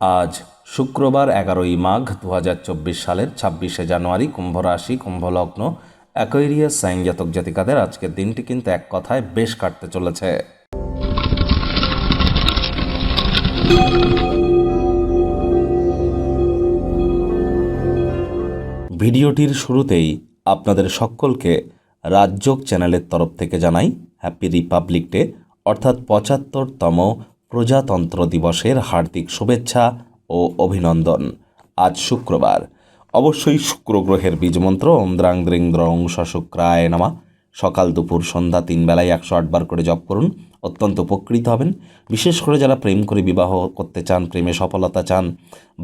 আজ শুক্রবার এগারোই মাঘ দু হাজার চব্বিশ সালের ছাব্বিশে জানুয়ারি কুম্ভ রাশি কুম্ভলগ্ন, অ্যাকোয়ারিয়াস সাইন জাতক জাতিকাদের আজকের দিনটি কিন্তু এক কথায় বেশ কাটতে চলেছে। ভিডিওটির শুরুতেই আপনাদের সকলকে রাজযোগ চ্যানেলের তরফ থেকে জানাই হ্যাপি রিপাবলিক ডে অর্থাৎ পঁচাত্তরতম প্রজাতন্ত্র দিবসের হার্দিক শুভেচ্ছা ও অভিনন্দন। আজ শুক্রবার। অবশ্যই শুক্র গ্রহের বীজমন্ত্র ওম দ্রাং দ্রিং দ্রং শুক্রায় নামা। সকাল দুপুর সন্ধ্যা তিন বেলায় একশো আটবার করে জপ করুন, অত্যন্ত উপকৃত হবেন। বিশেষ করে যারা প্রেম করে বিবাহ করতে চান, প্রেমে সফলতা চান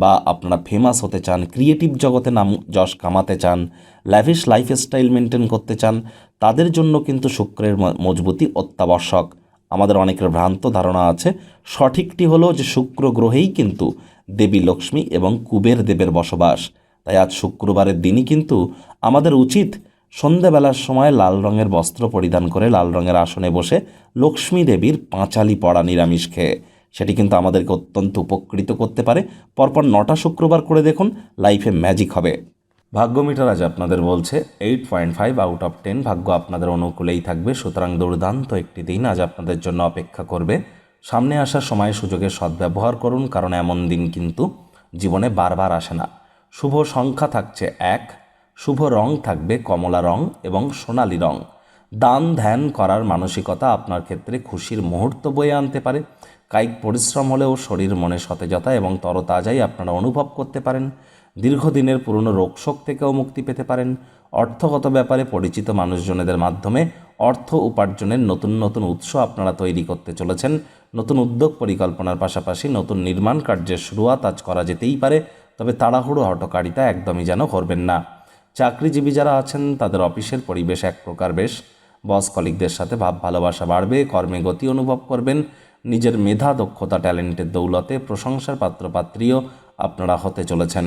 বা আপনারা ফেমাস হতে চান ক্রিয়েটিভ জগতে নাম যশ কামাতে চান ল্যাভিশ লাইফস্টাইল মেনটেন করতে চান, তাদের জন্য কিন্তু শুক্রের মজবুতি অত্যাবশ্যক। আমাদের অনেকের ভ্রান্ত ধারণা আছে। সঠিকটি হলো যে শুক্র গ্রহেই কিন্তু দেবী লক্ষ্মী এবং কুবের দেবের বসবাস। তাই আজ শুক্রবারের দিনই কিন্তু আমাদের উচিত সন্ধ্যাবেলার সময় লাল রঙের বস্ত্র পরিধান করে লাল রঙের আসনে বসে লক্ষ্মী দেবীর পাঁচালি পড়া নিরামিষ খেয়ে। সেটি কিন্তু আমাদেরকে অত্যন্ত উপকৃত করতে পারে। পরপর নটা শুক্রবার করে দেখুন, লাইফে ম্যাজিক হবে। ভাগ্য মিটার আজ আপনাদের বলছে eight point five out of ten ভাগ্য আপনাদের অনুকূলেই থাকবে, সুতরাং দুর্দান্ত একটি দিন আজ আপনাদের জন্য অপেক্ষা করবে। সামনে আসার সময় সুযোগের সদ্ব্যবহার করুন, কারণ এমন দিন কিন্তু জীবনে বারবার আসে না। শুভ সংখ্যা থাকছে এক, শুভ রং থাকবে কমলা রং এবং সোনালি রং। দান ধ্যান করার মানসিকতা আপনার ক্ষেত্রে খুশির মুহূর্ত বয়ে আনতে পারে। কায়িক পরিশ্রম হলেও শরীর মনে সতেজতা এবং তরতাজাই আপনারা অনুভব করতে পারেন। দীর্ঘদিনের পুরনো রোগশোক থেকেও মুক্তি পেতে পারেন। অর্থগত ব্যাপারে পরিচিত মানুষজনেদের মাধ্যমে অর্থ উপার্জনের নতুন নতুন উৎস আপনারা তৈরি করতে চলেছেন। নতুন উদ্যোগ পরিকল্পনার পাশাপাশি নতুন নির্মাণ কার্যের শুরুয়াত আজ করা যেতেই পারে, তবে তাড়াহুড়ো হটকারিতা একদমই যেন করবেন না। চাকরিজীবী যারা আছেন, তাদের অফিসের পরিবেশ এক প্রকার বেশ। বস কলিকদের সাথে ভাব ভালোবাসা বাড়বে, কর্মে গতি অনুভব করবেন। নিজের মেধা, দক্ষতা, ট্যালেন্টের দৌলতে প্রশংসার পাত্রপাত্রীও আপনারা হতে চলেছেন।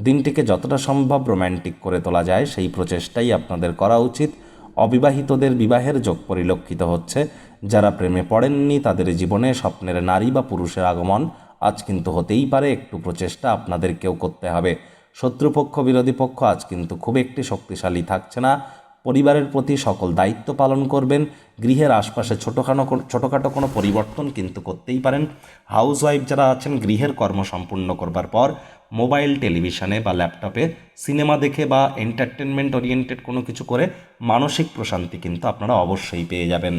দিনটিকে যতটা সম্ভব রোম্যান্টিক করে তোলা যায়, সেই প্রচেষ্টাই আপনাদের করা উচিত। অবিবাহিতদের বিবাহের যোগ পরিলক্ষিত হচ্ছে। যারা প্রেমে পড়েননি, তাদের জীবনে স্বপ্নের নারী বা পুরুষের আগমন আজ কিন্তু হতেই পারে, একটু প্রচেষ্টা আপনাদেরকেও করতে হবে। শত্রুপক্ষ, বিরোধী পক্ষ আজ কিন্তু খুব একটি শক্তিশালী থাকছে না। পরিবারের প্রতি সকল দায়িত্ব পালন করবেন, গৃহের আশপাশে ছোটোখাটো ছোটোখাটো কোনো পরিবর্তন কিন্তু করতেই পারেন। হাউস ওয়াইফ যারা আছেন, গৃহের কর্ম সম্পূর্ণ করবার পর মোবাইল, টেলিভিশনে বা ল্যাপটপে সিনেমা দেখে বা এন্টারটেনমেন্ট ওরিয়েন্টেড কোনো কিছু করে মানসিক প্রশান্তি কিন্তু আপনারা অবশ্যই পেয়ে যাবেন।